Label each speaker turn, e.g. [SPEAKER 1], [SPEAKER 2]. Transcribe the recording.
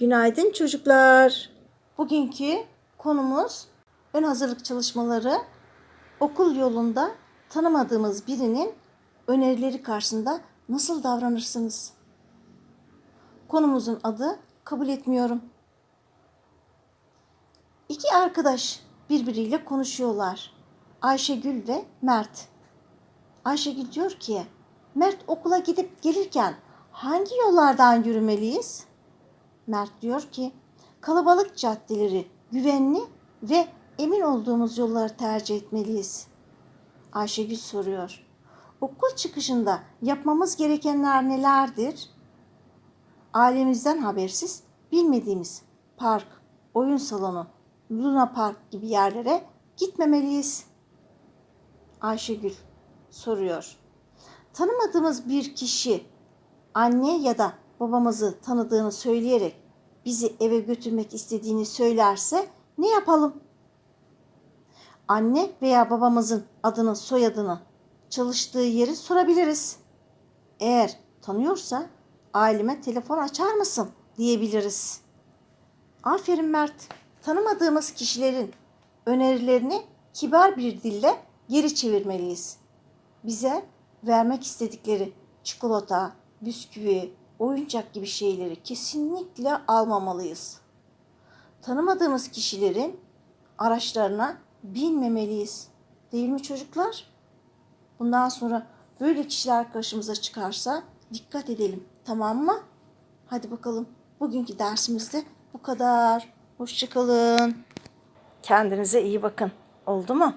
[SPEAKER 1] Günaydın çocuklar. Bugünkü konumuz ön hazırlık çalışmaları. Okul yolunda tanımadığımız birinin önerileri karşısında nasıl davranırsınız? Konumuzun adı kabul etmiyorum. İki arkadaş birbiriyle konuşuyorlar. Ayşegül ve Mert. Ayşegül diyor ki, Mert okula gidip gelirken hangi yollardan yürümeliyiz? Mert diyor ki, kalabalık caddeleri, güvenli ve emin olduğumuz yolları tercih etmeliyiz. Ayşegül soruyor. Okul çıkışında yapmamız gerekenler nelerdir? Ailemizden habersiz bilmediğimiz park, oyun salonu, Luna Park gibi yerlere gitmemeliyiz. Ayşegül soruyor. Tanımadığımız bir kişi anne ya da babamızı tanıdığını söyleyerek bizi eve götürmek istediğini söylerse ne yapalım? Anne veya babamızın adını, soyadını, çalıştığı yeri sorabiliriz. Eğer tanıyorsa aileme telefon açar mısın diyebiliriz. Aferin Mert. Tanımadığımız kişilerin önerilerini kibar bir dille geri çevirmeliyiz. Bize vermek istedikleri çikolata, bisküvi, oyuncak gibi şeyleri kesinlikle almamalıyız. Tanımadığımız kişilerin araçlarına binmemeliyiz. Değil mi çocuklar? Bundan sonra böyle kişiler karşımıza çıkarsa dikkat edelim. Tamam mı? Hadi bakalım. Bugünkü dersimizde bu kadar. Hoşçakalın. Kendinize iyi bakın. Oldu mu?